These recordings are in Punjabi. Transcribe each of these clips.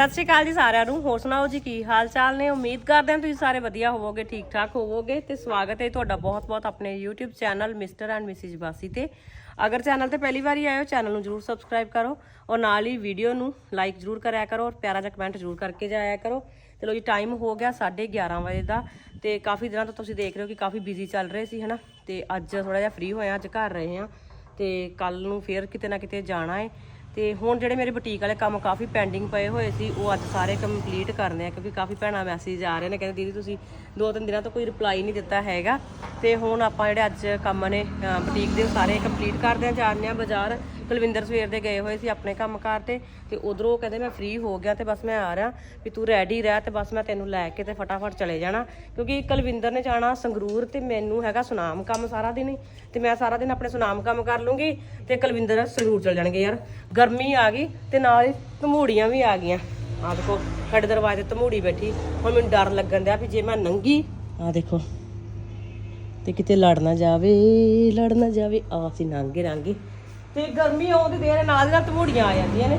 ਸਤਿ ਸ਼੍ਰੀ ਅਕਾਲ ਜੀ ਸਾਰਿਆਂ ਨੂੰ। ਹੋਰ ਸੁਣਾਓ ਜੀ, ਕੀ ਹਾਲ ਚਾਲ ਨੇ? ਉਮੀਦ ਕਰਦੇ ਹਾਂ ਤੁਸੀਂ ਸਾਰੇ ਵਧੀਆ ਹੋਵੋਗੇ, ਠੀਕ ਠਾਕ ਹੋਵੋਗੇ ਤੇ ਸਵਾਗਤ ਹੈ ਤੁਹਾਡਾ ਬਹੁਤ-ਬਹੁਤ ਆਪਣੇ YouTube channel mister and missus Bassi ਤੇ। ਅਗਰ ਚੈਨਲ ਤੇ ਪਹਿਲੀ ਵਾਰੀ ਆਏ ਹੋ, ਚੈਨਲ ਨੂੰ ਜਰੂਰ ਸਬਸਕ੍ਰਾਈਬ ਕਰੋ ਔਰ ਨਾਲ ਹੀ ਵੀਡੀਓ ਨੂੰ ਲਾਈਕ ਜਰੂਰ ਕਰਿਆ ਕਰੋ ਔਰ ਪਿਆਰਾ ਜਿਹਾ ਕਮੈਂਟ ਜਰੂਰ ਕਰਕੇ ਜਾਇਆ ਕਰੋ। ਚਲੋ ਜੀ ਟਾਈਮ ਹੋ ਗਿਆ 11:30 ਵਜੇ ਦਾ ਤੇ ਕਾਫੀ ਦਿਨਾਂ ਤੋਂ ਤੁਸੀਂ ਦੇਖ ਰਹੇ ਹੋ ਕਿ ਕਾਫੀ ਬਿਜ਼ੀ ਚੱਲ ਰਹੇ ਸੀ, ਹਨਾ? ਤੇ ਅੱਜ ਥੋੜਾ ਜਿਹਾ ਫ੍ਰੀ ਹੋਇਆ, ਅੱਜ ਘਰ ਰਹੇ ਹਾਂ ਤੇ ਕੱਲ ਨੂੰ ਫੇਰ ਕਿਤੇ ਨਾ ਕਿਤੇ ਜਾਣਾ ਹੈ। ਤੇ ਹੁਣ ਜਿਹੜੇ ਮੇਰੇ ਬੁਟੀਕ ਵਾਲੇ ਕੰਮ ਕਾਫੀ ਪੈਂਡਿੰਗ ਪਏ ਹੋਏ ਸੀ, ਉਹ ਅੱਜ ਸਾਰੇ ਕੰਪਲੀਟ ਕਰਨੇ ਆ, ਕਿਉਂਕਿ ਕਾਫੀ ਭੈਣਾਂ ਮੈਸੇਜ ਆ ਰਹੇ ਨੇ, ਕਹਿੰਦੇ ਦੀਦੀ ਤੁਸੀਂ ਦੋ ਤਿੰਨ ਦਿਨਾਂ ਤੋਂ ਕੋਈ ਰਿਪਲਾਈ ਨਹੀਂ ਦਿੱਤਾ ਹੈਗਾ। ਤੇ ਹੁਣ ਆਪਾਂ ਜਿਹੜੇ ਅੱਜ ਕੰਮ ਨੇ ਬੁਟੀਕ ਦੇ ਸਾਰੇ ਕੰਪਲੀਟ ਕਰਦੇ ਆ ਜਾਂਦੇ ਆ ਬਾਜ਼ਾਰ। ਕੁਲਵਿੰਦਰ ਸਵੇਰ ਦੇ ਗਏ ਹੋਏ ਸੀ ਆਪਣੇ ਕੰਮਕਾਰ ਤੇ ਤੇ ਉਧਰੋਂ ਕਹਿੰਦੇ ਮੈਂ ਫ੍ਰੀ ਹੋ ਗਿਆ ਤੇ ਬਸ ਮੈਂ ਆ ਰਿਹਾ ਵੀ ਤੂੰ ਰੈਡੀ ਰਹਿ ਤੇ ਬਸ ਮੈਂ ਤੈਨੂੰ ਲੈ ਕੇ ਤੇ ਫਟਾਫਟ ਚਲੇ ਜਾਣਾ। ਕਿਉਂਕਿ ਕੁਲਵਿੰਦਰ ਨੇ ਜਾਣਾ ਸੰਗਰੂਰ ਤੇ ਮੈਨੂੰ ਹੈਗਾ ਸੁਨਾਮ ਕੰਮ ਸਾਰਾ ਦਿਨ ਹੀ। ਤੇ ਮੈਂ ਸਾਰਾ ਦਿਨ ਆਪਣੇ ਸੁਨਾਮ ਕੰਮ ਕਰ ਲੂੰਗੀ ਤੇ ਕੁਲਵਿੰਦਰ ਸੰਗਰੂਰ ਚਲ ਜਾਣਗੇ ਯਾਰ। ਗਰਮੀ ਆ ਗਈ ਤੇ ਨਾਲ ਹੀ ਧਮੂੜੀਆਂ ਵੀ ਆ ਗਈਆਂ। ਆ ਦੇਖੋ ਸਾਡੇ ਦਰਵਾਜ਼ੇ ਤੇ ਧਮੂੜੀ ਬੈਠੀ। ਹੁਣ ਮੈਨੂੰ ਡਰ ਲੱਗਣ ਦਿਆ ਵੀ ਜੇ ਮੈਂ ਨੰਗੀ ਆ ਦੇਖੋ। ਤੇ ਕਿਤੇ ਲੜ ਨਾ ਜਾਵੇ, ਲੜ ਨਾ ਜਾਵੇ ਆ ਅਸੀਂ ਨਾਂਗੇ ਰਾਂਗੇ ਤੇ ਗਰਮੀ ਆਉਂਦੀ ਦੇਰ ਨਾਲ ਦੀ ਨਾਲ ਧਮੂੜੀਆਂ ਆ ਜਾਂਦੀਆਂ ਨੇ।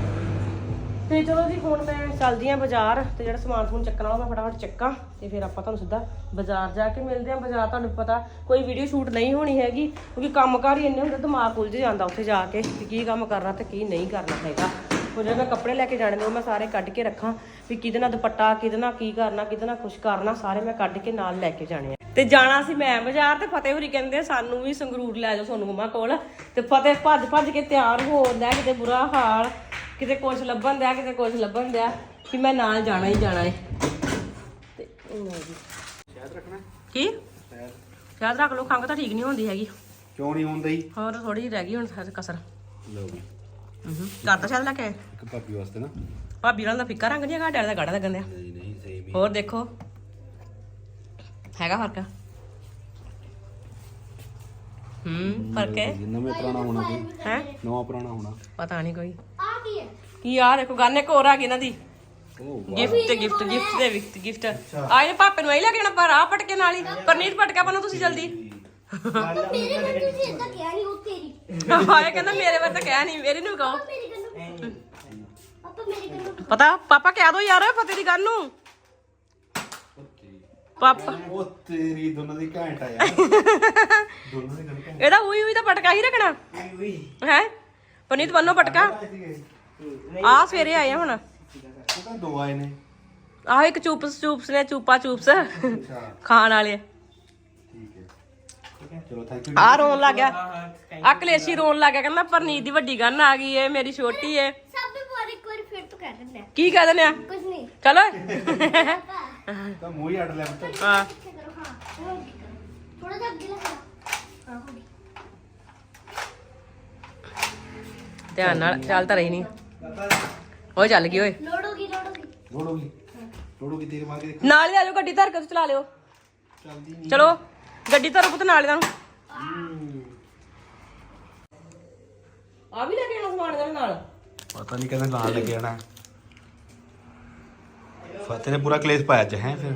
ਤੇ ਚਲੋ ਜੀ, ਹੁਣ ਮੈਂ ਚੱਲਦੀ ਆਂ ਬਾਜ਼ਾਰ ਤੇ ਜਿਹੜਾ ਸਮਾਨ ਸਮੂਨ ਚੱਕਣਾ ਉਹ ਮੈਂ ਫਟਾਫਟ ਚੱਕਾਂ ਤੇ ਫਿਰ ਆਪਾਂ ਤੁਹਾਨੂੰ ਸਿੱਧਾ ਬਾਜ਼ਾਰ ਜਾ ਕੇ ਮਿਲਦੇ ਆਂ ਬਾਜ਼ਾਰ ਤੁਹਾਨੂੰ ਪਤਾ ਕੋਈ ਵੀਡੀਓ ਸ਼ੂਟ ਨਹੀਂ ਹੋਣੀ ਹੈਗੀ, ਕਿਉਂਕਿ ਕੰਮਕਾਰ ਹੀ ਇੰਨੇ ਹੁੰਦੇ, ਦਿਮਾਗ ਉਲਝ ਜਾਂਦਾ ਉੱਥੇ ਜਾ ਕੇ ਕਿ ਕੀ ਕੰਮ ਕਰਨਾ ਤੇ ਕੀ ਨਹੀਂ ਕਰਨਾ ਹੈਗਾ। ਉਹ ਜਿਹੜੇ ਮੈਂ ਕੱਪੜੇ ਲੈ ਕੇ ਜਾਣੇ ਨੇ ਉਹ ਮੈਂ ਸਾਰੇ ਕੱਢ ਕੇ ਰੱਖਾਂ ਵੀ ਕਿਹਦੇ ਨਾਲ ਦੁਪੱਟਾ ਕਿਹਦੇ ਨਾਲ ਕੀ ਕਰਨਾ ਕਿਹਦੇ ਨਾਲ ਕੁਝ ਕਰਨਾ ਸਾਰੇ ਮੈਂ ਕੱਢ ਕੇ ਨਾਲ ਲੈ ਕੇ ਜਾਣੇ ਆ। ਤੇ ਜਾਣਾ ਸੀ ਮੈਂ ਬਾਜ਼ਾਰ ਤੇ ਫਤਿਹ ਹੋਰੀ ਕਹਿੰਦੇ ਸਾਨੂੰ ਵੀ ਸੰਗਰੂਰ ਲੈ ਜਾਓ ਸੋਨੂੰ ਮਮਾ ਕੋਲ। ਤੇ ਫਤਿਹ ਭੱਜ ਭੱਜ ਕੇ ਤਿਆਰ ਹੋ ਹੁੰਦਾ ਕਿਤੇ ਬੁਰਾ ਹਾਲ ਕਿਤੇ ਕੁਝ ਲੱਭਣ ਦਿਆ ਕਿਤੇ ਕੁਝ ਲੱਭਣ ਦਿਆ ਕਿ ਮੈਂ ਨਾਲ ਜਾਣਾ ਹੀ ਜਾਣਾ ਹੈ ਤੇ ਲਓ ਜੀ ਸ਼ਾਇਦ ਰੱਖਣਾ? ਕੀ? ਸ਼ਾਇਦ ਰੱਖ ਲਓ ਖੰਗ ਤਾਂ ਠੀਕ ਨਹੀਂ ਹੁੰਦੀ ਹੈਗੀ। ਕਿਉਂ ਨਹੀਂ ਹੁੰਦਾ? ਹੋਰ ਥੋੜੀ ਜਿਹੀ ਰਹਿ ਗਈ ਹੁਣ ਕਸਰ। ਲਓ ਵੀ ਹੂੰ। ਕਰਦਾ ਸ਼ਾਇਦ ਲੈ ਕੇ ਆਏ। ਇੱਕ ਭਾਬੀ ਵਾਸਤੇ ਨਾ। ਭਾਬੀ ਨਾਲ ਦਾ ਫਿੱਕਾ ਰੰਗ ਨਹੀਂ ਹੈਗਾ ਡੈਡ ਦਾ ਗਾੜਾ ਲੱਗਣ ਦਿਆ ਨਹੀਂ ਨਹੀਂ ਸੇਮ ਹੀ। ਹੋਰ ਦੇਖੋ। ਹੈਗਾ ਫ਼ਰਕ? ਹੂੰ ਫ਼ਰਕ ਹੈ? ਨਵੇਂ ਪੁਰਾਣਾ ਹੋਣਾ ਕੋਈ। ਹੈ? ਨਵਾਂ ਪੁਰਾਣਾ ਹੋਣਾ। ਪਤਾ ਨਹੀਂ ਕੋਈ। ਆ ਕੀ ਹੈ? ਕੀ ਆ ਦੇਖੋ ਗਾਨੇ ਇੱਕ ਹੋਰ ਆ ਗਈ ਇਹਨਾਂ ਦੀ। ਉਹ ਗਿਫਟ ਗਿਫਟ ਗਿਫਟ ਦੇ ਗਿਫਟ ਗਿਫਟ ਆਏ ਨੇ ਪਾਪੇ ਨੂੰ ਆਈ ਲੈ ਕੇ ਜਾਣਾ ਪਰ ਆ ਪਟਕੇ ਨਾਲ ਹੀ। ਪਰਨੀਤ ਪਟਕਾ ਬਣਾ ਤੁਸੀਂ ਜਲਦੀ। ਮੇਰੇ ਕੋਲ ਤੁਸੀਂ ਇਦਾਂ ਕਿਹਾ ਨਹੀਂ ਉਹ ਤੇਰੀ। ਆਏ ਕਹਿੰਦਾ ਮੇਰੇ ਵਾਰ ਤਾਂ ਕਹਿ ਨਹੀਂ ਮੇਰੇ ਨੂੰ ਕਹੋ। ਮੇਰੀ ਗੱਲ ਪਤਾ ਪਾਪਾ ਕਹਿ ਦੋ ਯਾਰ ਫਤਿਹ ਦੀ ਗੱਲ ਨੂੰ। ਪਾਪਾ। ਉਹ ਤੇਰੀ ਦੋਨਾਂ ਦੀ ਘੈਂਟ ਆ ਯਾਰ। ਦੋਨਾਂ ਦੀ ਗੱਲ ਘੈਂਟ। ਇਹਦਾ ਉਹੀ ਉਹੀ ਤਾਂ ਪਟਕਾ ਹੀ ਰੱਖਣਾ। ਹੈ? ਪਰਨੀਤ ਬੰਨੋ ਪਟਕਾ। ਆ ਸਵੇਰੇ ਆਏ ਆ ਹੁਣ। ਉਹ ਤਾਂ ਦੋ ਆਏ ਨੇ। ਆਹ ਇੱਕ ਚੂਪਸ ਚੂਪਸ ਨੇ ਚੂਪਾ ਚੂਪਸ। ਖਾਣ ਵਾਲੇ ਹੈ ਹੈ ਚਲੋ ਥੈਂਕ ਯੂ ਆ ਰੋਣ ਲੱਗ ਗਿਆ। ਆ ਕਲੇਸ਼ੀ ਰੋਣ ਲੱਗ ਗਿਆ ਕਹਿੰਦਾ ਪਰਨੀਤ ਦੀ ਵੱਡੀ ਗੰਨ ਆ ਗਈ ਏ ਮੇਰੀ ਛੋਟੀ ਏ। ਸਭ ਤੋਂ ਬਾਅਦ ਇੱਕ ਵਾਰ ਫਿਰ ਤੋਂ ਕਹਿ ਦਿੰਦੇ ਆ। ਕੀ ਕਹਿ ਦਿੰਦੇ ਆ? ਕੁਝ ਨਹੀਂ। ਚਲੋ ਤਾਂ ਮੂੰਹ ਹੀ ਅੱਡ ਲੈ ਪੁੱਤ। ਹਾਂ। ਪਿੱਛੇ ਕਰੋ ਹਾਂ ਹੋਰ ਅੱਗੇ ਕਰੋ। ਥੋੜਾ ਜਿਹਾ ਅੱਗੇ ਲਗਾ ਹਾਂ ਹੋ ਗਈ। ਧਿਆਨ ਨਾਲ ਚੱਲ ਤਾਂ ਰਹੀ ਨਹੀਂ। ਉਹ ਚੱਲ ਗਈ ਓਏ। ਲੋੜ ਹੋ ਗਈ ਲੋੜ ਹੋ ਗਈ। ਲੋੜੋਗੀ ਲੋੜੋਗੀ ਤੇਰੇ ਮਾਰ ਕੇ ਦੇਖ। ਨਾਲ ਹੀ ਆ ਜਾਓ ਗੱਡੀ ਧਰ ਕੇ ਤੁਸੀਂ ਚਲਾ ਲਿਓ। ਚੱਲਦੀ ਨਹੀਂ ਚਲੋ ਗੱਡੀ ਧਰੋ ਪੁੱਤ ਨਾਲ ਇਹਨਾਂ ਨੂੰ ਆ ਵੀ ਲੈ ਕੇ ਆਣਾ ਸਮਾਨ ਇਹਨਾਂ ਨਾਲ? ਪਤਾ ਨਹੀਂ ਕਹਿੰਦਾ ਨਾਲ ਲੱਗੇ ਜਾਣਾ ਫਤਿਹ ਨੇ ਪੂਰਾ ਕਲੇਸ਼ ਪਾਇਆ ਚ ਹੈ ਫਿਰ?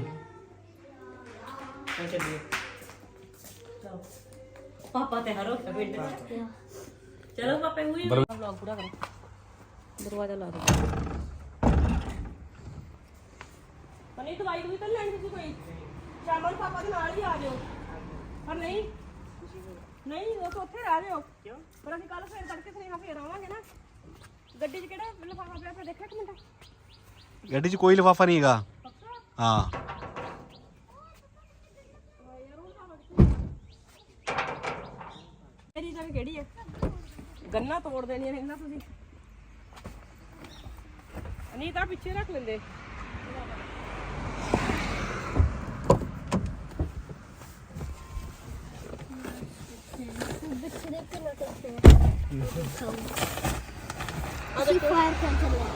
ਚੱਲੀਏ। ਪਾਪਾ ਤੇ ਹਰੋ ਪਿੰਡ ਚਲੋ ਪਾਪੇ ਹੋਈ ਵਲੌਗ ਪੂਰਾ ਕਰੋ। ਦਰਵਾਜ਼ਾ ਲਾ ਦੋ ਪਨੀ ਦਵਾਈ ਦੂਈ ਤਾਂ ਲੈਣੀ ਤੁਸੀਂ ਕੋਈ? ਸ਼ਾਮਾਂ ਨੂੰ ਪਾਪਾ ਦੇ ਨਾਲ ਹੀ ਆ ਜਾਓ। ਪਰ ਨਹੀਂ? ਨਹੀਂ ਉਹ ਤਾਂ ਉੱਥੇ ਰਹਿ ਜਾਓ। ਕਿਉਂ ਪਰ ਅਸੀਂ ਕੱਲ ਫੇਰ ਤੜਕੇ ਸੁਨੇਹਾ ਫੇਰ ਆਵਾਂਗੇ ਨਾ। ਗੱਡੀ 'ਚ ਕਿਹੜਾ ਲਿਫਾਫਾ ਪਿਆ? ਪਿਆ ਦੇਖਿਆ ਇੱਕ ਮਿੰਟ। ਗੱਡੀ 'ਚ ਕੋਈ ਲਿਫਾਫਾ ਨਹੀਂ ਹੈਗਾ। ਪੱਕਾ? ਹਾਂ। ਮੇਰੀ ਜਗ੍ਹਾ ਕਿਹੜੀ ਹੈ ਗੰਨਾ ਤੋੜ ਦੇਣੀਆਂ ਨੇ ਇਹਨਾਂ ਤੁਸੀਂ। ਨਹੀਂ ਤਾਂ ਪਿੱਛੇ ਰੱਖ ਲੈਂਦੇ ਬਿਸਰੇ ਤੇ ਨਾ ਕਰਤੇ ਅਸੀਂ ਫਾਇਰ ਸੈਂਸਰ ਲੈ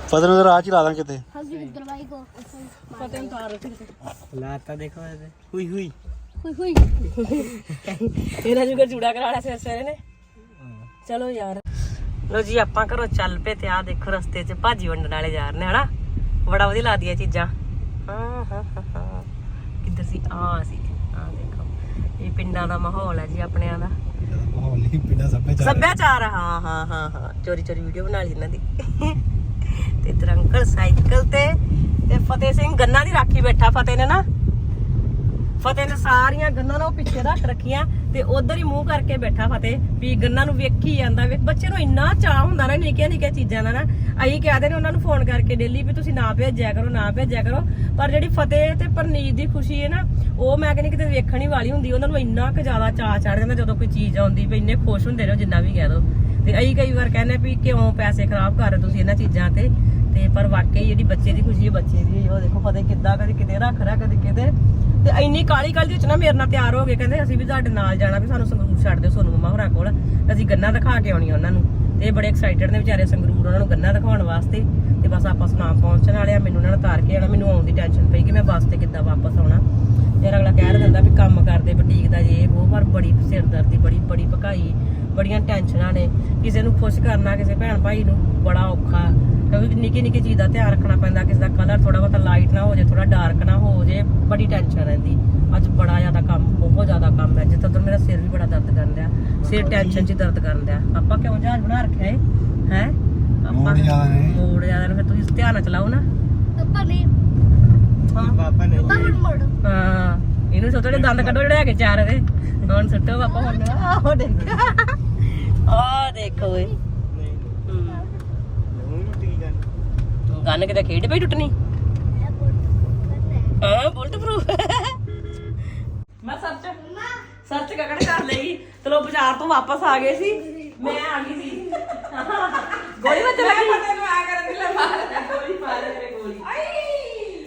ਫਤਿਹ ਨੂੰ ਤਾਂ ਰਾਹ 'ਚ ਹੀ ਲਾ ਦਾਂ ਕਿਤੇ। ਹਜ਼ਰ ਦਰਵਾਈ ਕੋ ਪਤਾ ਨਹੀਂ ਤਾਰ ਰੱਖੀ ਲਾਤਾ ਦੇਖੋ ਇਹਦੇ। ਹੁਈ ਹੁਈ। ਹੋਈ ਹੋਈ। ਇਹਨਾਂ ਜੁਗਾ ਜੂੜਾ ਕਰਾ ਲਿਆ ਸਵੇਰੇ ਸਵੇਰੇ ਨੇ। ਚਲੋ ਯਾਰ। ਲੋ ਜੀ ਆਪਾਂ ਘਰੋਂ ਚੱਲ ਪਏ ਤੇ ਆ ਦੇਖੋ ਰਸਤੇ 'ਚ ਭਾਜੀ ਵੰਡਣ ਵਾਲੇ ਜਾ ਰਹੇ ਨੇ ਹਨਾ? ਬੜਾ ਵਧੀਆ ਲੱਗਦੀਆਂ ਚੀਜ਼ਾਂ। ਹਾਂ ਹਾਂ ਹਾਂ, ਹਾਂ। ਕਿੱਧਰ ਸੀ? ਆ ਸੀ। ਆ ਦੇਖੋ। ਇਹ ਪਿੰਡਾਂ ਦਾ ਮਾਹੌਲ ਹੈ ਜੀ ਆਪਣਿਆਂ ਦਾ। ਮਾਹੌਲ ਨਹੀਂ ਪਿੰਡਾ ਸੱਭਿਆਚਾਰ ਸੱਭਿਆਚਾਰ ਹਾਂ ਹਾਂ ਹਾਂ ਹਾਂ। ਚੋਰੀ ਚੋਰੀ ਵੀਡੀਓ ਬਣਾ ਲਈ ਇਹਨਾਂ ਦੀ। ਤੇ ਇੱਧਰ ਅੰਕਲ ਸਾਈਕਲ ਤੇ ਫਤਿਹ ਸਿੰਘ ਗੰਨਾ ਦੀ ਰਾਖੀ ਬੈਠਾ, ਫਤਿਹ ਨੇ ਨਾ। ਫਤਿਹ ਨੇ ਸਾਰੀਆਂ ਗੰਨਾਂ ਨੂੰ ਪਿੱਛੇ ਰੱਖ ਰੱਖੀਆਂ ਤੇ ਉਧਰ ਹੀ ਮੂੰਹ ਕਰਕੇ ਬੈਠਾ ਫਤਿਹ ਵੀ ਗੰਨਾਂ ਨੂੰ ਵੇਖੀ ਜਾਂਦਾ ਵੇਖ ਬੱਚੇ ਨੂੰ ਇੰਨਾ ਚਾਹ ਹੁੰਦਾ ਨਾ ਨਿੱਕੀਆਂ ਨਿੱਕੀਆਂ ਚੀਜ਼ਾਂ ਦਾ ਨਾ। ਅਸੀਂ ਕਹਦੇ ਨੇ ਉਹਨਾਂ ਨੂੰ ਫੋਨ ਕਰਕੇ ਡੇਲੀ ਵੀ ਤੁਸੀਂ ਨਾ ਭੇਜਿਆ ਕਰੋ, ਨਾ ਭੇਜਿਆ ਕਰੋ। ਪਰ ਜਿਹੜੀ ਫਤਿਹ ਤੇ ਪਰਨੀਤ ਦੀ ਖੁਸ਼ੀ ਹੈ ਨਾ, ਉਹ ਮੈਂ ਕਹਿੰਦੀ ਕਿਤੇ ਵੇਖਣ ਹੀ ਵਾਲੀ ਹੁੰਦੀ, ਉਹਨਾਂ ਨੂੰ ਇੰਨਾ ਕੁ ਜ਼ਿਆਦਾ ਚਾਹ ਚੜ ਜਾਂਦਾ ਜਦੋਂ ਕੋਈ ਚੀਜ਼ ਆਉਂਦੀ ਵੀ ਇੰਨੇ ਖੁਸ਼ ਹੁੰਦੇ ਨੇ ਜਿੰਨਾ ਵੀ ਕਹਿ ਦੋ। ਤੇ ਅਸੀਂ ਕਈ ਵਾਰ ਕਹਿੰਦੇ ਵੀ ਕਿਉਂ ਪੈਸੇ ਖਰਾਬ ਕਰ ਰਹੇ ਤੁਸੀਂ ਇਹਨਾਂ ਚੀਜ਼ਾਂ ਤੇ? ਤੇ ਪਰ ਵਾਕਈ ਜਿਹੜੀ ਬੱਚੇ ਦੀ ਖੁਸ਼ੀ ਹੈ, ਬੱਚੇ ਦੀ, ਉਹ ਦੇਖੋ ਫਤਿਹ ਕਿੱਦਾਂ ਕਦੇ ਕਿਤੇ ਰੱਖ ਰਿਹਾ, ਕਦੇ ਕਿਤੇ ਤੇ ਇੰਨੀ ਕਾਲੀ ਕਾਲੀ ਵਿੱਚ ਨਾ ਮੇਰੇ ਨਾਲ ਤਿਆਰ ਹੋ ਗਏ ਕਹਿੰਦੇ ਅਸੀਂ ਵੀ ਤੁਹਾਡੇ ਨਾਲ ਜਾਣਾ, ਵੀ ਸਾਨੂੰ ਸੰਗਰੂਰ ਛੱਡ ਦਿਓ ਸੋਨੂੰ ਮਮਾ ਹੋਰਾਂ ਕੋਲ। ਅਸੀਂ ਗੰਨਾ ਦਿਖਾ ਕੇ ਆਉਣੀ ਉਹਨਾਂ ਨੂੰ। ਤੇ ਇਹ ਬੜੇ ਐਕਸਾਈਟਡ ਨੇ ਵਿਚਾਰੇ ਸੰਗਰੂਰ, ਉਹਨਾਂ ਨੂੰ ਗੰਨਾ ਦਿਖਾਉਣ ਵਾਸਤੇ। ਤੇ ਬਸ ਆਪਾਂ ਸੁਨਾਮ ਪਹੁੰਚਣ ਵਾਲੇ ਆ, ਮੈਨੂੰ ਉਹਨਾਂ ਨੂੰ ਤਾਰ ਕੇ ਆਣਾ ਮੈਨੂੰ ਆਉਣ ਦੀ ਟੈਨਸ਼ਨ ਪਈ ਕਿ ਮੈਂ ਬੱਸ ਤੇ ਕਿੱਦਾਂ ਵਾਪਸ ਆਉਣਾ। ਯਾਰ ਅਗਲਾ ਕਹਿ ਦਿੰਦਾ ਵੀ ਕੰਮ ਕਰਦੇ ਬੁਟੀਕ ਦਾ ਜੇ ਉਹ, ਪਰ ਬੜੀ ਸਿਰਦਰਦੀ, ਬੜੀ ਬੜੀ ਭਕਾਈ, ਬੜੀਆਂ ਟੈਨਸ਼ਨਾਂ ਨੇ। ਕਿਸੇ ਨੂੰ ਖੁਸ਼ ਕਰਨਾ, ਕਿਸੇ ਭੈਣ ਭਾਈ ਨੂੰ ਬੜਾ ਔਖਾ। ਕਿਉਂਕਿ ਨਿੱਕੀ ਨਿੱਕੀ ਚੀਜ਼ ਦਾ ਧਿਆਨ ਰੱਖਣਾ ਪੈਂਦਾ ਕਿਸੇ ਦਾ ਕਲਰ ਥੋੜਾ ਬਹੁਤਾ ਲਾਈਟ ਨਾ ਹੋ ਜਾਏ ਥੋੜਾ ਡਾਰਕ ਨਾ ਹੋ ਜਾਏ ਬੜੀ ਟੈਨਸ਼ਨ ਰਹਿੰਦੀ। ਅੱਜ ਬੜਾ ਜ਼ਿਆਦਾ ਕੰਮ ਬਹੁਤ ਜ਼ਿਆਦਾ ਕੰਮ ਹੈ। ਜਿੱਦਾਂ ਤੋਂ ਮੇਰਾ ਸਿਰ ਵੀ ਬੜਾ ਦਰਦ ਕਰਨ ਡਿਆ। ਸਿਰ ਟੈਨਸ਼ਨ 'ਚ ਹੀ ਦਰਦ ਕਰਨ ਡਿਆ। ਆਪਾਂ ਕਿਉਂ ਜਹਾਜ਼ ਬਣਾ ਰੱਖਿਆ ਏ? ਹੈ? ਮੋੜ ਜ਼ਿਆਦਾ ਨੇ। ਮੋੜ ਜ਼ਿਆਦਾ ਨੇ ਫਿਰ ਤੁਸੀਂ ਧਿਆਨ ਨਾਲ ਚਲਾਓ ਨਾ। ਪਾਪਾ ਨੇ। ਹਾਂ। ਪਾਪਾ ਨਹੀਂ ਪਾਪਾ ਨੂੰ ਮੋੜੋ। ਹਾਂ। ਇਹਨੂੰ ਸੋਚੋ ਜਿਹੜੇ ਦੰਦ ਕੱਢੋ ਜਿਹੜੇ ਹੈਗੇ ਚਾਰ ਇਹਦੇ। ਹੁਣ ਸੁੱਟੋ ਪਾਪਾ ਹੁਣ। ਆਹ ਦੇਖ ਆਹ ਦੇਖੋ ਓਏ ਗੰਨ ਕਿਤੇ ਖੇਡ ਪਈ ਟੁੱਟਣੀ? ਹਾਂ। ਬੁਲਟ ਪ੍ਰੂਫ ਮੈਂ ਸੱਚ ਸੱਚ ਕਕੜ ਕਰ ਲਈ। ਚਲੋ ਬਾਜ਼ਾਰ ਤੋਂ ਵਾਪਸ ਆ ਗਏ ਸੀ। ਮੈਂ ਆ ਗਈ ਸੀ। ਗੋਲੀ ਵੱਜ ਲੱਗੀ ਤੈਨੂੰ ਆ ਕਰ ਲੈ ਮਾਰ ਗੋਲੀ ਮਾਰ ਮੇਰੇ ਗੋਲੀ।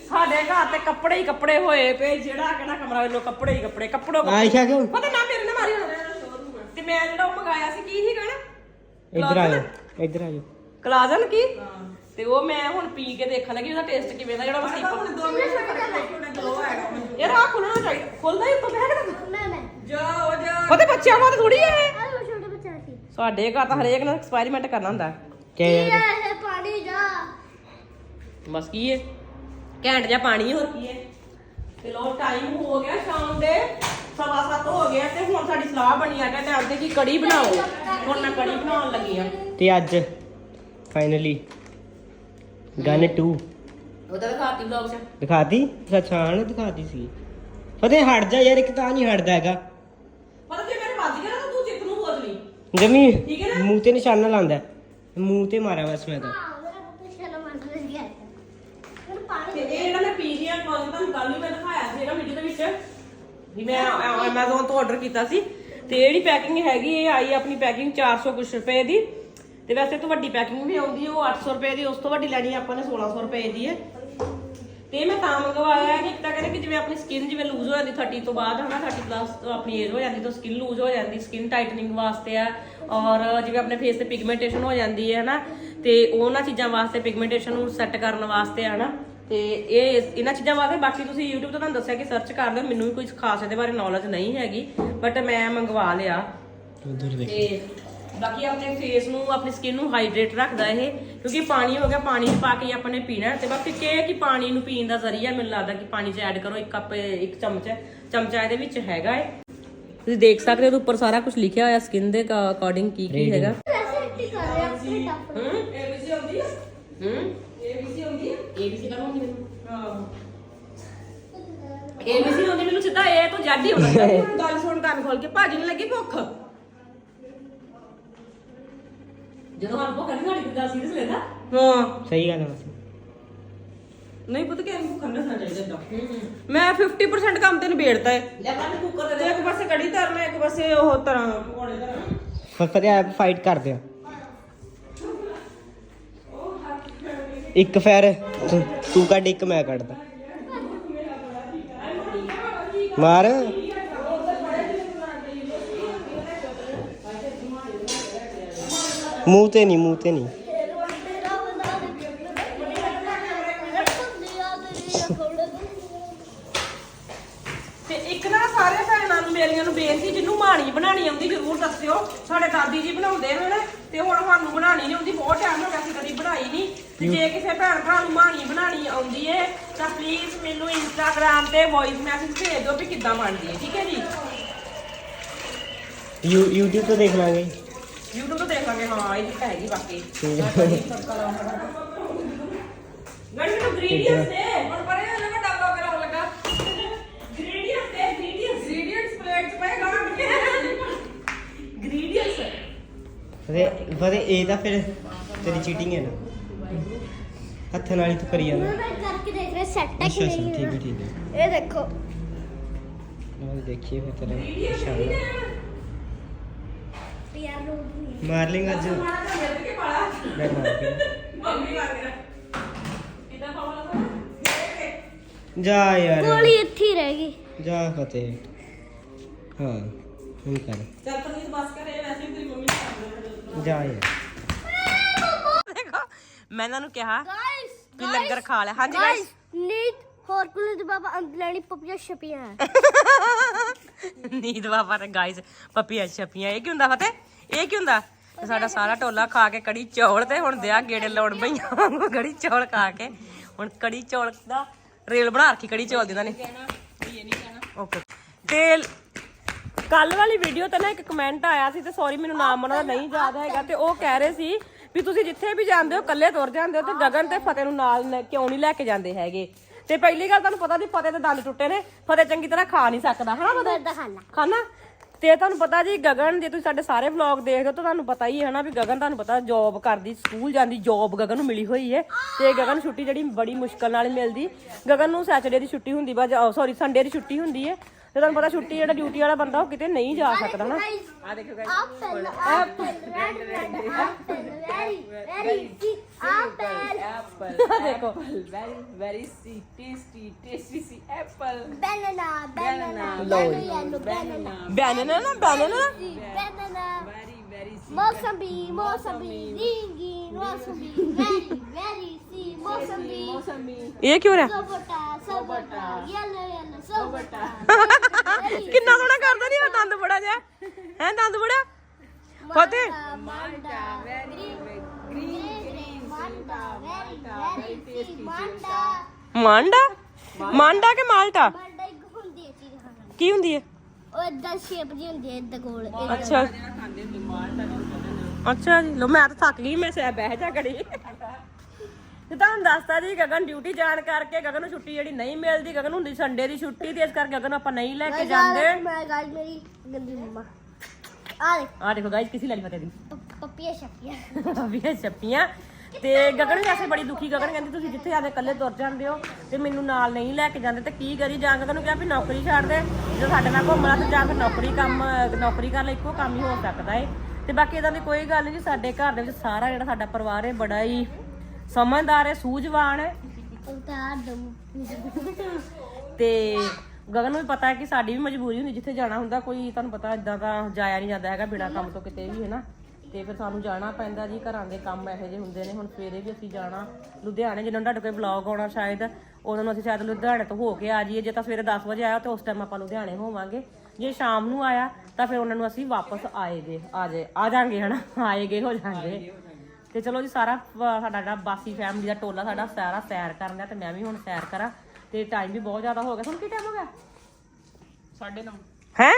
ਸਾਡੇ ਘਰ ਤੇ ਕੱਪੜੇ ਹੀ ਕੱਪੜੇ ਹੋਏ ਪਏ। ਜਿਹੜਾ ਕਿਹੜਾ ਕਮਰਾ ਵੇਲੋ ਕੱਪੜੇ ਹੀ ਕੱਪੜੇ ਕੱਪੜੋ ਆਇਸ਼ਾ ਕਿਉਂ ਪਤਾ ਨਾ ਮੇਰੇ ਨੇ ਮਾਰੀ ਹੁਣ। ਤੇ ਮੈਂ ਜਿਹੜਾ ਉਹ ਮੰਗਾਇਆ ਸੀ ਕੀ ਸੀ ਕਹਿਣਾ? ਇੱਧਰ ਆ ਜਾ ਇੱਧਰ ਆ ਜਾ ਕਲਾਜਨ ਕੀ? ਤੇ ਉਹ ਮੈਂ ਹੁਣ ਪੀ ਕੇ ਦੇਖਣ ਲੱਗੀ ਉਹਦਾ ਟੇਸਟ ਕਿਵੇਂ ਦਾ ਜਿਹੜਾ ਮੈਂ ਸਿੱਪ ਯਾਰ ਆ ਖੁੱਲਣਾ ਚਾਹੀਦਾ ਖੁੱਲਦਾ ਹੀ ਉੱਤੋਂ ਬੈਠ ਮੈਂ ਮੈਂ। ਉਹਦੇ ਬੱਚਿਆਂ ਵਾਲਾ ਥੋੜੀ ਹੈ ਆ ਲੋ ਛੋਟੇ ਬੱਚਾ ਸੀ ਸਾਡੇ ਘਰ ਤਾਂ ਹਰੇਕ ਨਾਲ ਐਕਸਪੈਰੀਮੈਂਟ ਕਰਨਾ ਹੁੰਦਾ। ਹੈ। ਕਿ ਇਹ ਹੈ ਪਾਣੀ ਜਾ ਬਸ ਕੀ ਹੈ? ਘੈਂਟ ਜਿਹਾ ਪਾਣੀ ਹੋਰ ਕੀ ਹੈ? ਤੇ ਲੋ ਟਾਈਮ ਹੋ ਗਿਆ ਸ਼ਾਮ ਦੇ ਸਵਾ ਸੱਤ ਹੋ ਗਿਆ ਤੇ ਹੁਣ ਸਾਡੀ ਸਲਾਹ ਬਣੀ ਆ ਕਿ ਟਾਈਮ ਤੇ ਕੀ ਕੜੀ ਬਣਾਓ। ਹੁਣ ਮੈਂ ਕੜੀ ਬਣਾਉਣ ਲੱਗੀ ਆ। ਤੇ ਅੱਜ ਫਾਈਨਲੀ ਗਨ 2 ਉਹਦਾ ਦਿਖਾਤੀ ਵਲੌਗ 'ਚ। ਦਿਖਾਤੀ? ਅੱਛਾ ਹਾਂ ਦਿਖਾਤੀ ਸੀ। ਫਤਿਹ ਹਟ ਜਾ ਯਾਰ ਇੱਕ ਤਾਂ ਨਹੀਂ ਹਟਦਾ ਹੈਗਾ। ਪਤਾ ਜੇ ਮੇਰੇ ਵੱਜ ਗਿਆ ਨਾ ਤਾਂ ਤੂੰ ਜਿੱਤ ਨੂੰ ਬੋਲ ਲਈ। ਜਮੀ ਠੀਕ ਹੈ ਨਾ? ਮੂੰਹ ਤੇ ਨਿਸ਼ਾਨਾ ਲਾਉਂਦਾ ਹੈ। ਮੂੰਹ ਤੇ ਮਾਰਿਆ ਬਸ ਮੈਂ ਤਾਂ। ਹਾਂ ਮੇਰਾ ਪੁੱਤ ਸ਼ਰਮ ਮੰਨ ਗਿਆ ਮੈਨੂੰ ਤੇ ਪਾਣੀ ਇਹ ਜਿਹੜਾ ਮੈਂ ਪੀ ਲਿਆ ਕੋਲ ਤੁਹਾਨੂੰ ਕੱਲ ਵੀ ਮੈਂ ਦਿਖਾਇਆ ਸੀ ਨਾ ਵੀਡੀਓ ਦੇ ਵਿੱਚ। ਵੀ ਮੈਂ Amazon ਤੋਂ ਆਰਡਰ ਕੀਤਾ ਸੀ। ਤੇ ਜਿਹੜੀ ਪੈਕਿੰਗ ਹੈਗੀ ਇਹ ਆਈ ਆਪਣੀ ਪੈਕਿੰਗ 400 ਕੁਛ ਰੁਪਏ ਦੀ। ਤੇ ਵੈਸੇ ਤੋਂ ਵੱਡੀ ਪੈਕਿੰਗ ਵੀ ਆਉਂਦੀ ਹੈ ਉਹ 800 ਰੁਪਏ ਦੀ ਉਸ ਤੋਂ ਵੱਡੀ ਲੈਣੀ ਆਪਾਂ ਨੇ 1600 ਰੁਪਏ ਦੀ ਹੈ ਤੇ ਮੈਂ ਤਾਂ ਮੰਗਵਾਇਆ ਕਿ ਇੱਕ ਤਾਂ ਕਹਿੰਦੇ ਕਿ ਜਿਵੇਂ ਆਪਣੀ ਸਕਿਨ ਜਿਵੇਂ ਲੂਜ਼ ਹੋ ਜਾਂਦੀ 30 ਤੋਂ ਬਾਅਦ ਹਨਾ 30 ਪਲੱਸ ਤੋਂ ਆਪਣੀ ਏਜ ਹੋ ਜਾਂਦੀ ਤਾਂ ਸਕਿਨ ਲੂਜ਼ ਹੋ ਜਾਂਦੀ ਸਕਿਨ ਟਾਈਟਨਿੰਗ ਵਾਸਤੇ ਆ ਔਰ ਜਿਵੇਂ ਆਪਣੇ ਫੇਸ ਤੇ ਪਿਗਮੈਂਟੇਸ਼ਨ ਹੋ ਜਾਂਦੀ ਹੈ ਹਨਾ ਤੇ ਉਹਨਾਂ ਚੀਜ਼ਾਂ ਵਾਸਤੇ ਪਿਗਮੈਂਟੇਸ਼ਨ ਨੂੰ ਸੈੱਟ ਕਰਨ ਵਾਸਤੇ ਆ ਹਨਾ ਤੇ ਇਹ ਇਹਨਾਂ ਚੀਜ਼ਾਂ ਵਾਸਤੇ ਬਾਕੀ ਤੁਸੀਂ YouTube ਤੋਂ ਤੁਹਾਨੂੰ ਦੱਸਿਆ ਕਿ ਸਰਚ ਕਰ ਲਿਓ ਮੈਨੂੰ ਵੀ ਕੋਈ ਖਾਸ ਇਹਦੇ ਬਾਰੇ ਨੌਲੇਜ ਨਹੀਂ ਹੈਗੀ ਬਟ ਮੈਂ ਮੰਗਵਾ ਲਿਆ। ਉਧਰ ਦੇਖ। ਤੇ ਬਾਕੀ ਆਪਣੇ ਫੇਸ ਨੂੰ ਆਪਣੀ ਸਕਿਨ ਨੂੰ ਹਾਈਡਰੇਟ ਰੱਖਦਾ ਇਹ ਕਿਉਂਕਿ ਪਾਣੀ ਹੋ ਗਿਆ ਪਾਣੀ ਪਾ ਕੇ ਹੀ ਆਪਾਂ ਨੇ ਪੀਣਾ ਹੈ। ਤੇ ਬਾਕੀ ਕਿ ਇਹ ਕਿ ਪਾਣੀ ਨੂੰ ਪੀਣ ਦਾ ਜ਼ਰੀਆ ਮੈਨੂੰ ਲੱਗਦਾ ਕਿ ਪਾਣੀ ਚ ਐਡ ਕਰੋ ਇੱਕ ਕੱਪ ਇੱਕ ਚਮਚ ਚਮਚਾ ਇਹਦੇ ਵਿੱਚ ਹੈਗਾ ਹੈ ਤੁਸੀਂ ਦੇਖ ਸਕਦੇ ਹੋ ਉੱਪਰ ਸਾਰਾ ਕੁਝ ਲਿਖਿਆ ਹੋਇਆ ਸਕਿਨ ਦੇ ਅਕੋਰਡਿੰਗ ਕੀ ਕੀ ਹੈਗਾ। ਹੂੰ? ਏਬੀਸੀ ਆਉਂਦੀ ਹੈ ਹੂੰ ਏਬੀਸੀ ਆਉਂਦੀ ਹੈ। ਏਬੀਸੀ ਕਰਵਾਉਂਗੀ ਮੈਨੂੰ ਹਾਂ ਏਬੀਸੀ ਆਉਂਦੀ ਮੈਨੂੰ ਸਿੱਧਾ ਏ ਤੋਂ ਜੱਡ ਹੀ ਹੁੰਦਾ ਹੁਣ ਗੱਲ ਸੁਣ ਕੰਨ ਖੋਲ ਕੇ। ਭਾਜੀ ਨੂੰ ਲੱਗੀ ਭੁੱਖ? ਜਦੋਂ ਹਰ ਭੁੱਖ ਨਹੀਂ ਸਾਡੀ ਗੱਲ ਸੀਰੀਅਸ ਲੈਂਦਾ ਹਾਂ। ਸਹੀ ਗੱਲ ਹੈ ਬਸ। ਨਹੀਂ ਪੁੱਤ ਕਿ ਭੁੱਖ ਨਹੀਂ ਰੱਖਣਾ ਚਾਹੀਦਾ ਏਦਾਂ। ਮੈਂ 50% ਕੰਮ ਤੇ ਨਿਬੇੜਤਾ ਹੈ ਲੈ ਕੱਲ ਕੁੱਕਰ ਦੇ ਇੱਕ ਪਾਸੇ ਕੜੀ ਧਰਨਾ ਇੱਕ ਪਾਸੇ ਉਹ ਤਰ੍ਹਾਂ ਪਕੌੜੇ ਧਰਨਾ ਫ- ਫਤਿਹ ਆਪ ਫਾਈਟ ਕਰਦੇ ਆ। ਇੱਕ ਫੈਰ ਤੂੰ- ਤੂੰ ਕੱਢ ਇੱਕ ਮੈਂ ਕੱਢਦਾ। ਮਾਰ। ਮੂੰਹ ਤੇ ਨਹੀਂ ਮੂੰਹ ਤੇ ਨਹੀਂ। ਤੇਰਾ ਬਣਾ ਦੇ ਦਿਆ ਤੇਰੀ ਖੋੜੇ ਤੇ ਇੱਕ ਨਾ ਸਾਰੇ ਭੈਣਾਂ ਨੂੰ ਮੇਰੀਆਂ ਨੂੰ ਬੇਨਤੀ ਜਿਹਨੂੰ ਮਾਣੀ ਬਣਾਣੀ ਆਉਂਦੀ ਜ਼ਰੂਰ ਦੱਸਿਓ। ਸਾਡੇ ਦਾਦੀ ਜੀ ਬਣਾਉਂਦੇ ਨੇ ਤੇ ਹੁਣ ਸਾਨੂੰ ਬਣਾਣੀ ਨਹੀਂ ਆਉਂਦੀ ਬਹੁਤ ਟਾਈਮ ਹੋ ਗਿਆ ਅਸੀਂ ਕਦੀ ਬਣਾਈ ਨਹੀਂ। ਤੇ ਜੇ ਕਿਸੇ ਭੈਣ ਭਰਾ ਨੂੰ ਮਾਣੀ ਬਣਾਣੀ ਆਉਂਦੀ ਏ ਤਾਂ ਪਲੀਜ਼ ਮੈਨੂੰ ਇੰਸਟਾਗ੍ਰam ਤੇ ਵੌਇਸ ਮੈਸੇਜ ਭੇਜ ਦਿਓ ਵੀ ਕਿੱਦਾਂ ਬਣਦੀ ਹੈ ਠੀਕ ਹੈ ਜੀ? ਯੂ YouTube ਤੋਂ ਦੇਖ ਲਾਂਗੇ। YouTube ਤੋਂ ਦੇਖ ਲਾਂਗੇ ਹਾਂ ਇਹ ਤਾਂ ਹੈਗੀ ਬਾਕੀ। ਠੀਕ। ਹੈ। ਗੜੀ ਨੂੰ ਗ੍ਰੀਡੀਅੰਟਸ ਦੇ। ਹੁਣ ਪਰੇ ਉਹਨਾਂ ਦਾ ਡੱਬਾ ਕਰਾਉਣ ਲੱਗਾ। ਗ੍ਰੀਡੀਅੰਟਸ ਦੇ ਗ੍ਰੀਡੀਅੰਟਸ ਗ੍ਰੀਡੀਅੰਟਸ ਪਲੇਟ ਪਏ ਗਾਣ ਕੇ ਗ੍ਰੀਡੀਅੰਟਸ ਫਰੇ ਫਰੇ ਇਹ ਤਾਂ ਫਿਰ ਤੇਰੀ ਚੀਟਿੰਗ ਹੈ ਨਾ। ਹੱਥ ਨਾਲ ਹੀ ਤੂੰ ਕਰੀ ਜਾਂਦਾ। ਮੈਂ ਕਰਕੇ ਦੇਖ ਰਿਹਾ ਸੈੱਟ ਹੈ ਅੱਛਾ ਕਿ ਅੱਛਾ ਠੀਕ ਹੈ ਨਹੀਂ ਠੀਕ ਹੈ। ਇਹ ਦੇਖੋ। ਨਾਲ ਦੇਖੀਏ ਫਿਰ ਤੇਰਾ ਨਿਸ਼ਾਨਾ ਯਾਰ ਰੋਡ ਨਹੀਂ ਮਾਰ ਲੇਗਾ ਅੱਜ ਮੈਂ ਮਾਰ ਕੇ। ਜਾ ਯਾਰ। ਗੋਲੀ ਇੱਥੇ ਹੀ ਰਹਿ ਗਈ। ਜਾ ਫਤਿਹ। ਹਾਂ ਹੁਣ ਕਰ। ਚੱਲ ਪਨੀਰ ਬਸ ਕਰ ਇਹ ਵੈਸੇ ਵੀ ਤੇਰੀ ਮੰਮੀ ਜਾ ਯਾਰ। ਦੇਖੋ ਮੈਂ ਇਹਨਾਂ ਨੂੰ ਕਿਹਾ ਗਾਇਸ ਵੀ ਲੰਗਰ ਖਾ ਲਿਆ ਹਾਂਜੀ ਗਾਇਸ ਨੀਤ ਹੋਰ ਕੋਲ ਦੇ ਬਾਬਾ ਅੰਦਲਾਣੀ ਪਪੀਆਂ ਛਪੀਆਂ। ਨੀਂਦ ਬਾਬਾ ਤੇ ਗਾਇਸ ਪਪੀਆਂ ਛਪੀਆਂ। ਇਹ ਕੀ ਹੁੰਦਾ ਫਤਿਹ? ਇਹ ਕੀ ਹੁੰਦਾ? ਤੇ ਸਾਡਾ ਸਾਰਾ ਟੋਲਾ ਖਾ ਕੇ ਕੜੀ ਚੌਲ ਤੇ ਹੁਣ ਦਿਆ ਗੇੜੇ ਲਾਉਣ ਪਈਆਂ ਕੜੀ ਚੌਲ ਖਾ ਕੇ। ਹੁਣ ਕੜੀ ਚੌਲ ਦਾ ਰੇਲ ਬਣਾ ਰੱਖੀ ਕੜੀ ਚੌਲ ਦੀ ਨੇ। ਓਕੇ ਤੇ ਕੱਲ ਵਾਲੀ ਵੀਡੀਓ ਤੇ ਨਾ ਇੱਕ ਕਮੈਂਟ ਆਇਆ ਸੀ ਤੇ ਸੌਰੀ ਮੈਨੂੰ ਨਾਮ ਉਹਨਾਂ ਦਾ ਨਹੀਂ ਯਾਦ ਹੈਗਾ ਤੇ ਉਹ ਕਹਿ ਰਹੇ ਸੀ ਵੀ ਤੁਸੀਂ ਜਿੱਥੇ ਵੀ ਜਾਂਦੇ ਹੋ ਇਕੱਲੇ ਤੁਰ ਜਾਂਦੇ ਹੋ ਤੇ ਗਗਨ ਤੇ ਫਤਿਹ ਨੂੰ ਨਾਲ ਨ- ਕਿਉਂ ਨਹੀਂ ਲੈ ਕੇ ਜਾਂਦੇ ਹੈਗੇ? ਤੇ ਪਹਿਲੀ ਗੱਲ ਤੁਹਾਨੂੰ ਪਤਾ ਦੀ ਫਤਿਹ ਦੇ ਦੰਦ ਟੁੱਟੇ ਨੇ ਫਤਿਹ ਚੰਗੀ ਤਰ੍ਹਾਂ ਖਾ ਨਹੀਂ ਸਕਦਾ ਹਨਾ ਫਤਿਹ ਦਾ ਖਾਣਾ ਖਾਣਾ ਤੇ ਤੁਹਾਨੂੰ ਪਤਾ ਜੀ ਗਗਨ ਜੇ ਤੁਸੀਂ ਸਾਡੇ ਸਾਰੇ ਵਲੌਗ ਦੇਖਦੇ ਹੋ ਤਾਂ ਤੁਹਾਨੂੰ ਪਤਾ ਹੀ ਹੈ ਨਾ ਵੀ ਗਗਨ ਤੁਹਾਨੂੰ ਪਤਾ ਜੌਬ ਕਰਦੀ ਸਕੂਲ ਜਾਂਦੀ ਜੌਬ ਗਗਨ ਨੂੰ ਮਿਲੀ ਹੋਈ ਹੈ। ਤੇ ਗਗਨ ਛੁੱਟੀ ਜਿਹੜੀ ਬੜੀ ਮੁਸ਼ਕਲ ਨਾਲ ਮਿਲਦੀ। ਗਗਨ ਨੂੰ ਸੈਟਰਡੇ ਦੀ ਛੁੱਟੀ ਹੁੰਦੀ ਬਾ ਸੌਰੀ ਸੰਡੇ ਦੀ ਛੁੱਟੀ ਹੁੰਦੀ ਹੈ। ਤੇ ਤੁਹਾਨੂੰ ਪਤਾ ਛੁੱਟੀ ਜਿਹੜਾ ਡਿਊਟੀ ਵਾਲਾ ਬੰਦਾ ਉਹ ਕਿਤੇ ਨਹੀਂ ਜਾ ਸਕਦਾ ਨਾ। ਆ ਦੇਖੋ ਦੇਖੋ। very very sweet tasty tasty apple ਲਓ banana banana very very mosambi mosambi ਰਿੰਗੀ mosambi very very ਸੀ ਮੌਸੰਬੀ mosami ਇਹ ਕਿਉਂ ਰਿਹਾ ਸਬਟਾ ਸਬਟਾ ਯੈਲੋ ਕਿੰਨਾ ਸੋਹਣਾ ਕਰਦਾ ਨਹੀਂ ਉਹ ਦੰਦ ਬੜਾ ਜਿਹਾ? ਹੈ ਦੰਦ ਬੜਾ? ਫਤਿਹ। ਮਾਂਡਾ ਵੈਰੀ ਗ੍ਰੀਨ ਗ੍ਰੀਨ ਮਾਂਡਾ ਵੈਰੀ ਵੈਰੀ ਟੇਸਟੀ ਮਾਂਡਾ? ਮਾਂਡਾ। ਮਾਂਡਾ ਕਿ ਮਾਲਟਾ? ਮਾਂਡਾ ਇੱਕ ਹੁੰਦੀ ਹੈ ਚੀਜ਼ ਖਾਣ ਕੀ ਹੁੰਦੀ ਹੈ? ਉਹ ਇਦਾਂ ਸ਼ੇਪ ਜੀ ਹੁੰਦੀ ਹੈ ਇਦਾਂ ਗੋਲ। ਏਦਾਂ। ਅੱਛਾ। ਅੱਛਾ ਜੀ ਲੋ ਮੈਂ ਤਾਂ ਥੱਕ ਗਈ ਮੈਂ ਸਹਿ ਬਹਿ ਜਾ ਘੜੀ। ਤੇ ਤੁਹਾਨੂੰ ਦੱਸਤਾ ਜੀ ਗਗਨ ਡਿਊਟੀ ਜਾਣ ਕਰਕੇ ਗਗਨ ਨੂੰ ਛੁੱਟੀ ਜਿਹੜੀ ਨਹੀਂ ਮਿਲਦੀ ਗਗਨ ਨੂੰ ਹੁੰਦੀ ਸੰਡੇ ਦੀ ਛੁੱਟੀ ਤੇ ਇਸ ਕਰਕੇ ਗਗਨ ਨੂੰ ਆਪਾਂ ਨਹੀਂ ਲੈ ਕੇ ਜਾਂਦੇ। ਮੈਂ ਗਾਇ ਮੇਰੀ ਗੰਦੀ ਮੰਮਾ। ਆ ਦੇਖ। ਆ ਦੇਖੋ ਗਾਇਸ ਕਿਸੇ ਲੈ ਲਈ ਫਤਿਹ ਦੀ। ਪੱਪੀਆਂ ਛਪੀਆਂ। ਤੇ ਗਗਨ ਵੀ ਵੈਸੇ ਬੜੀ ਦੁਖੀ ਗਗਨ ਕਹਿੰਦੀ ਤੁਸੀਂ ਜਿੱਥੇ ਜਾਂਦੇ ਇਕੱਲੇ ਤੁਰ ਜਾਂਦੇ ਹੋ ਤੇ ਮੈਨੂੰ ਨਾਲ ਨਹੀਂ ਲੈ ਕੇ ਜਾਂਦੇ ਤੇ ਕੀ ਕਰੀ ਜਾਂ ਗਗਨ ਨੂੰ ਕਿਹਾ ਵੀ ਨੌਕਰੀ ਛੱਡ ਦੇ ਜੇ ਸਾਡੇ ਨਾਲ ਘੁੰਮਣਾ ਤੇ ਜਾਂ ਫਿਰ ਨੌਕਰੀ ਕੰਮ ਨੌਕਰੀ ਕਰ ਲੈ ਇੱਕੋ ਕੰਮ ਹੀ ਹੋ ਸਕਦਾ ਏ। ਤੇ ਬਾਕੀ ਇਦਾਂ ਦੀ ਕੋਈ ਗੱਲ ਨਹੀਂ ਸਾਡੇ ਘਰ ਦੇ ਵਿੱਚ ਸਾਰਾ ਜਿਹੜਾ ਸਾਡਾ ਪਰਿਵਾਰ ਹੈ ਬੜਾ ਹੀ ਸਮਝਦਾਰ ਹੈ ਸੂਝਵਾਨ ਹੈ। ਉਤਾਰ ਦਮ ਤੇ ਗਗਨ ਨੂੰ ਵੀ ਪਤਾ ਹੈ ਕਿ ਸਾਡੀ ਵੀ ਮਜਬੂਰੀ ਹੁੰਦੀ ਜਿੱਥੇ ਜਾਣਾ ਹੁੰਦਾ ਕੋਈ ਤੁਹਾਨੂੰ ਪਤਾ ਇਦਾਂ ਤਾਂ ਜਾਇਆ ਨਹੀਂ ਜਾਂਦਾ ਹੈਗਾ ਬਿਨਾਂ ਕੰਮ ਤੋਂ ਕਿਤੇ ਵੀ ਹੈ ਨਾ। ਤੇ ਫਿਰ ਸਾਨੂੰ ਜਾਣਾ ਪੈਂਦਾ ਜੀ ਘਰਾਂ ਦੇ ਕੰਮ ਇਹੋ ਜਿਹੇ ਹੁੰਦੇ ਨੇ ਹੁਣ ਸਵੇਰੇ ਵੀ ਅਸੀਂ ਜਾਣਾ ਲੁਧਿਆਣੇ ਜਦੋਂ ਤੁਹਾਡੇ ਕੋਈ ਵਲੌਗ ਆਉਣਾ ਸ਼ਾਇਦ ਉਦੋਂ ਨੂੰ ਅਸੀਂ ਸ਼ਾਇਦ ਲੁਧਿਆਣੇ ਤੋਂ ਹੋ ਕੇ ਆ ਜਾਈਏ ਜੇ ਤਾਂ ਸਵੇਰੇ 10 ਵਜੇ ਆਇਆ ਤਾਂ ਉਸ ਟਾਈਮ ਆਪਾਂ ਲੁਧਿਆਣੇ ਹੋਵਾਂਗੇ। ਜੇ ਸ਼ਾਮ ਨੂੰ ਆਇਆ ਤਾਂ ਫਿਰ ਉਹਨਾਂ ਨੂੰ ਅਸੀਂ ਵਾਪਸ ਆਏਗੇ ਆ ਜੇ ਆ ਜਾਾਂਗੇ ਹਨਾ ਆਏਗੇ ਹੋ ਜਾਾਂਗੇ। ਤੇ ਚਲੋ ਜੀ ਸਾਰਾ ਅਹ ਸਾਡਾ ਜਿਹੜਾ ਬਾਸੀ ਫੈਮਿਲੀ ਦਾ ਟੋਲਾ ਸਾਡਾ ਸਾਰਾ ਸੈਰ ਕਰਨ ਦਾ ਤੇ ਮੈਂ ਵੀ ਹੁਣ ਸੈਰ ਕਰਾਂ। ਤੇ ਟਾਈਮ ਵੀ ਬਹੁਤ ਜ਼ਿਆਦਾ ਹੋ ਗਿਆ। ਤੁਹਾਨੂੰ ਕੀ ਟਾਈਮ ਹੋ ਗਿਆ? 9:30 ਹੈ?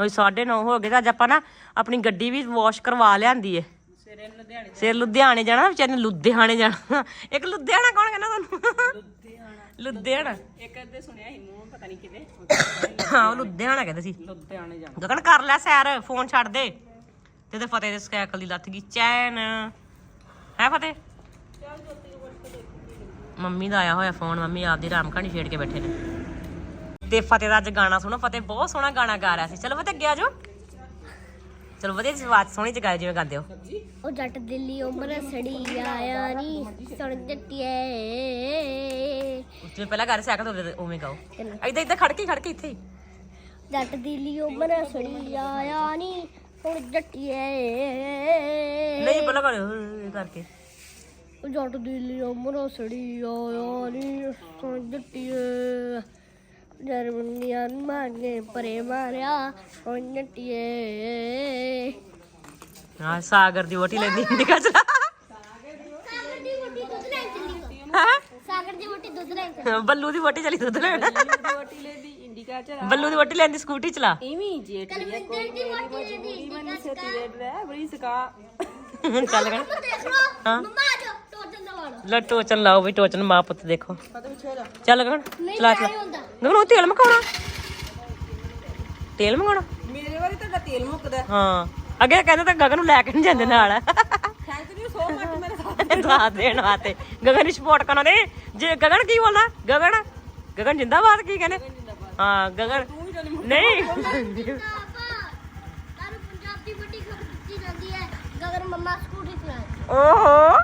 ਰੋਜ਼ 9:30 ਹੋ ਗਏ ਤਾਂ ਅੱਜ ਆਪਾਂ ਨਾ ਆਪਣੀ ਗੱਡੀ ਵੀ ਵਾਸ਼ ਕਰਵਾ ਲਿਆਂਦੀ ਏ। ਲੁਧਿਆਣੇ ਸਿਰ ਲੁਧਿਆਣੇ ਜਾਣਾ ਵਿਚਾਰੇ ਨੇ ਲੁਧਿਆਣੇ ਜਾਣਾ। ਇੱਕ ਲੁਧਿਆਣਾ ਕੌਣ ਕਹਿੰਦਾ ਤੁਹਾਨੂੰ? ਲੁਧਿਆਣਾ। ਇੱਕ ਅੱਧੇ ਸੁਣਿਆ ਸੀ ਮੂੰਹ ਪਤਾ ਨਹੀਂ ਕਿਤੇ ਹਾਂ ਉਹ ਲੁਧਿਆਣਾ ਕਹਿੰਦੇ ਸੀ। ਲੁਧਿਆਣੇ ਜਾਣਾ। ਗਗਨ ਕਰ ਲੈ ਸੈਰ ਫੋਨ ਛੱਡ ਦੇ। ਤੇ ਤੇ ਫਤਿਹ ਦੇ ਸਾਈਕਲ ਦੀ ਲੱਥ ਗਈ ਚੈਨ। ਹੈ ਫਤਿਹ? ਮੰਮੀ ਦਾ ਆਇਆ ਹੋਇਆ ਫੋਨ ਮੰਮੀ ਆਪਦੀ ਆਰਾਮ ਕਹਾਣੀ ਛੇੜ ਕੇ ਬੈਠੇ ਨੇ। ਤੇ ਫਤਿਹ ਦਾ ਅੱਜ ਗਾਣਾ ਸੁਣੋ ਫਤਿਹ ਬਹੁਤ ਸੋਹਣਾ ਗਾਣਾ ਗਾ ਰਿਹਾ ਸੀ। ਚਲੋ ਫਤਿਹ ਅੱਗੇ ਆ ਜਾਓ। ਚਲੋ ਵਧੀਆ ਜਿਹੀ ਆਵਾਜ਼ ਸੋਹਣੀ ਚ ਗਾਇਓ ਜਿਵੇਂ ਗਾਉਂਦੇ ਹੋ। ਉਹ ਜੱਟ ਦਿੱਲੀ ਉਮਰ ਸੜੀ ਆਇਆ ਨੀ ਸੁਣ ਜੱਟੀਏ। ਜਿਵੇਂ ਪਹਿਲਾਂ ਗਾ ਰਹੇ ਸਾਈਕਲ ਤੋਂ ਉਵੇਂ ਗਾਓ। ਏਦਾਂ ਏਦਾਂ ਖੜ ਕੇ ਖੜ ਕੇ ਇੱਥੇ ਹੀ। ਜੱਟ ਦਿੱਲੀ ਉਮਰ ਸੜੀ ਆਇਆ ਨੀ ਸੁਣ ਜੱਟੀਏ ਨਹੀਂ ਪਹਿਲਾਂ ਗਾ ਇਹ ਕਰਕੇ। ਉਹ ਜੱਟ ਦਿੱਲੀ ਉਮਰ ਸੜੀ ਆਇਆ ਨੀ ਸੁਣ ਜੱਟੀਏ ਜਰਮਨੀਆਂ ਮਾਰਨੇ ਪਰੇ ਮਾਰਿਆ ਸੁਣ ਜੱਟੀਏ ਹਾਂ ਸਾਗਰ ਦੀ ਵੋਟੀ ਲੈਂਦੀ ਇੰਡੀਕਾ ਚਲਾ ਸਾਗਰ ਦੀ ਵੋਟੀ ਦੁੱਧ ਲੈਣ ਚੱਲੀ ਹੈਂ? ਸਾਗਰ ਦੀ ਵੋਟੀ ਦੁੱਧ ਲੈਣ ਚੱਲੀ ਬੱਲੂ ਦੀ ਵੋਟੀ ਚਲੀ ਦੁੱਧ ਲੈਣ। ਰੋਟੀ ਲੈ ਦੀ ਇੰਡੀਕਾ ਚ ਬੱਲੂ ਦੀ ਵੋਟੀ ਲੈਂਦੀ ਸਕੂਟੀ ਚਲਾ। ਇਵੇਂ ਜੇਟ ਕਲਵਿੰਦਰ ਦੀ ਵੋਟੀ ਲੈਂਦੀ ਮਨ ਸੇ ਤੇਰੇ ਰਹਿ ਬੜੀ ਸਕਾ। ਚੱਲ ਗਣ ਲੋ ਮੰਮਾ ਆ ਜਾ ਟੋਟਨ ਦਾ ਵਾਲਾ। ਲੈ ਟੋਚਨ ਲਾਓ ਵੀ ਟੋਚਨ ਮਾਂ ਪੁੱਤ ਦੇਖੋ। ਚੱਲ ਗਣ ਚਲਾ ਚਲਾ। ਗਣ ਉਹ ਤੇਲ ਮਕਾਉਣਾ। ਤੇਲ ਮਕਾਉਣਾ? ਮੇਰੇ ਵਾਰੀ ਤੁਹਾਡਾ ਤੇਲ ਮੁੱਕਦਾ। ਹਾਂ। ਅੱਗੇ ਕਹਿੰਦੇ ਤਾਂ ਗਗਨ ਨੂੰ ਲੈ ਕੇ ਨਹੀਂ ਜਾਂਦੇ ਨਾਲ। ਥੈਂਕ ਯੂ ਸੋ ਮਚ ਮੇਰੇ ਸਾਥ ਦਾ ਦੇਣ ਵਾਸਤੇ। ਗਗਨ ਦੀ ਸਪੋਰਟ ਕਰਨਾ ਨੇ ਜੇ ਗਗਨ ਕੀ ਬੋਲਦਾ? ਗਗਨ? ਗਗਨ ਜਿੰਦਾਬਾਦ ਕੀ ਕਹਿੰਦੇ? ਹਾਂ ਗਗਨ ਨਹੀਂ ਤਾਰੂ ਪੰਜਾਬ ਦੀ ਵੱਡੀ ਖਬਰ ਦਿੱਤੀ ਜਾਂਦੀ ਹੈ ਗਗਨ ਮੰਮਾ ਸਕੂਟੀ ਚਲਾ ਓਹੋ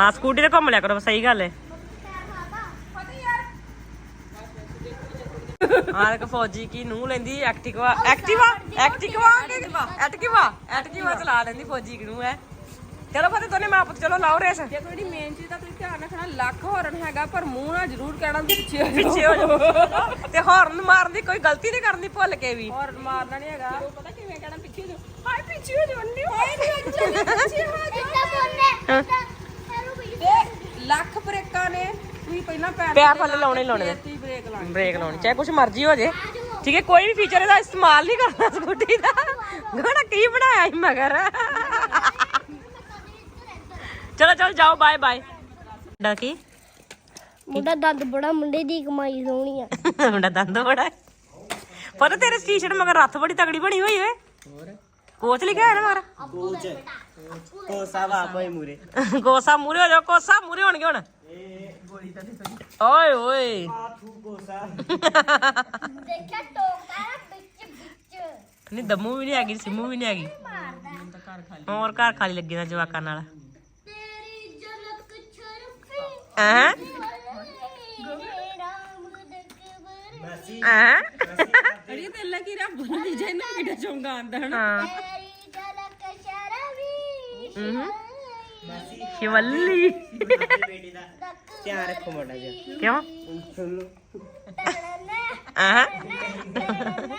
ਹਾਂ ਸਕੂਟੀ ਤੇ ਘੁੰਮ ਲਿਆ ਕਰੋ ਸਹੀ ਗੱਲ ਹੈ ਆਹ ਇੱਕ ਫੌਜੀ ਕੀ ਨੂੰ ਲੈਂਦੀ Activa Activa Activa Activa Activa ਚਲਾ ਲੈਂਦੀ ਫੌਜੀ ਕੀ ਨੂੰ ਹੈ। ਚਲੋ ਫਤੇ ਦੋਨੇ ਮਾਂ ਪੁੱਤ ਚਲੋ ਲਾਓ ਰੇਸ। ਦੇਖੋ ਜਿਹੜੀ ਮੇਨ ਚੀਜ਼ ਦਾ ਤੁਸੀਂ ਧਿਆਨ ਰੱਖਣਾ ਲੱਖ ਹੋਰਨ ਹੈਗਾ ਪਰ ਮੂੰਹ ਨਾਲ ਜ਼ਰੂਰ ਕਹਿਣਾ ਵੀ ਪਿੱਛੇ ਹੋ ਜਾਓ। ਪਿੱਛੇ ਹੋ ਜਾਓ। ਤੇ ਹਾਰਨ ਮਾਰਨ ਦੀ ਕੋਈ ਗਲਤੀ ਨਹੀਂ ਕਰਨੀ ਭੁੱਲ ਕੇ ਵੀ। ਹੋਰਨ ਮਾਰਨਾ ਨਹੀਂ ਹੈਗਾ। ਪਤਾ ਕਿਵੇਂ ਕਹਿਣਾ ਪਿੱਛੇ ਹੋ ਜਾਓ। ਹਾਏ ਪਿੱਛੇ ਹੋ ਜਾਓ ਨਹੀਂ ਹਾਏ ਪਿੱਛੇ ਹੋ ਜਾਓ ਪਿੱਛੇ ਹੋ ਜਾਓ ਇੱਦਾਂ ਬੋਲਨੇ ਹੈਲੋ ਭਈ ਤੇ ਲੱਖ ਬ੍ਰੇਕਾਂ ਨੇ। ਤੁਸੀਂ ਪਹਿਲਾਂ ਪੈਰ ਪੈਰ ਥੱਲੇ ਲਾਉਣੇ ਹੀ ਲਾਉਣੇ ਬ੍ਰੇਕ ਲਾਉਣੀ। ਬ੍ਰੇਕ ਲਾਉਣੀ ਚਾਹੇ ਕੁਛ ਮਰਜ਼ੀ ਹੋ ਜੇ। ਠੀਕ ਹੈ ਕੋਈ ਵੀ ਫੀਚਰ ਇਹਦਾ ਇਸਤੇਮਾਲ ਨਹੀਂ ਕਰਨਾ ਸਕੂਟੀ ਦਾ। ਗਾਣਾ ਕੀ ਬਣਾਇਆ ਸੀ ਮਗਰ? ਚਲੋ ਚਲੋ ਜਾਓ ਬਾਏ ਬਾਏ ਡਾ ਕੀ? ਮੁੰਡਾ ਦੰਦ ਬੜਾ ਮੁੰਡੇ ਦੀ ਕਮਾਈ ਸੋਹਣੀ ਆ। ਮੁੰਡਾ ਦੰਦ ਬੜਾ ਹੈ। ਪਰ ਤੇਰੇ ਟੀ-ਸ਼ਰਟ ਮਗਰ ਰੱਥ ਬੜੀ ਤਗੜੀ ਬਣੀ ਹੋਈ ਓਏ। ਕੋਚ ਲਿਖਿਆ ਹੈ ਨਾ ਮਾਰ? ਕੋਚ ਕੋਸਾ ਮੂਰੇ। ਕੋਸਾ ਮੂਰੇ ਹੋ ਜਾਓ ਕੋਸਾ ਮੂਰੇ ਹੋਣਗੇ ਹੁਣ। ਓਏ ਓਏ। ਆਥੂ ਕੋਸਾ। ਦੇਖਿਆ ਟੋਕਦਾ ਨਾ ਵਿੱਚ ਵਿੱਚ। ਨਹੀਂ ਦਮੂ ਵੀ ਨਹੀਂ ਹੈਗੀ ਸਿੰਮੂ ਵੀ ਨਹੀਂ ਹੈਗੀ। ਹੋਰ ਘਰ ਖਾਲੀ ਲੱਗੀ ਨਾ ਜਵਾਕਾਂ ਨਾਲ। ਤੇਰੀ ਜਲਕ ਛਰਫੀ ਹੈਂ? ਰਾਮ ਦਕਬਰ ਮਾਸੀ ਹੈਂ? ਅੜੀ ਤੇ ਕੀ ਰੱਬ ਨੂੰ ਜੇ ਨਾ ਕਿਡਾ ਚੌਂਗਾ ਆਂਦਾ ਹਨਾ? ਸ਼ਿਵੱਲੀ ਬੇਟੀ ਦਾ ਧਿਆਨ ਰੱਖੋ ਮਾੜਾ ਜਿਹਾ ਕਿਉਂ ਸੁਣ ਲਓ ਹਾਂ ਤੜਨਾ